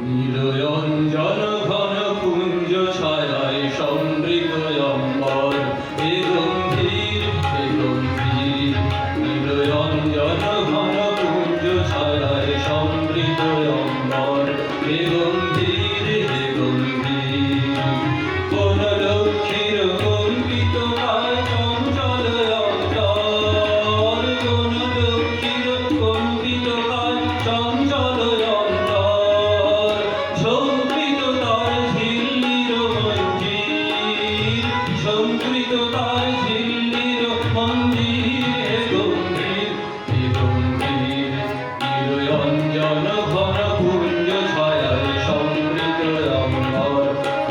নিরঞ্জন ঘন কুঞ্জ ছায় সমৃত অম্বর এ গম্ভীর এ গম্ভীর নিরঞ্জন ঘন কুঞ্জ ছায় সমৃত অম্বর এ গম্ভীর এ গম্ভীর, কোন লক্ষ্মীর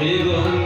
一个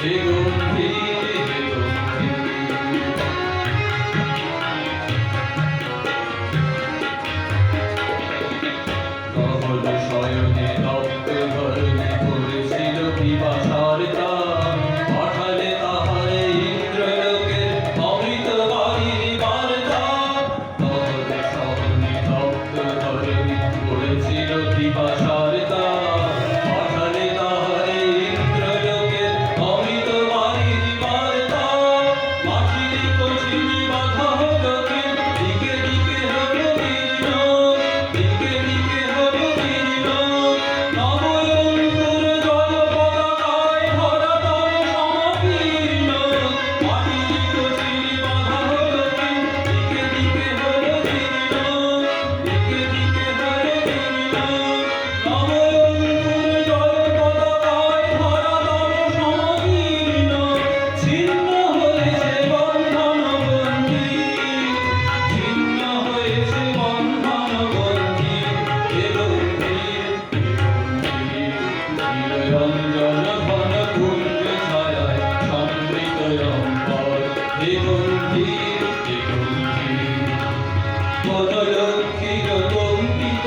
Deus. Amen. বড় লক্ষ্মীর কম্পিত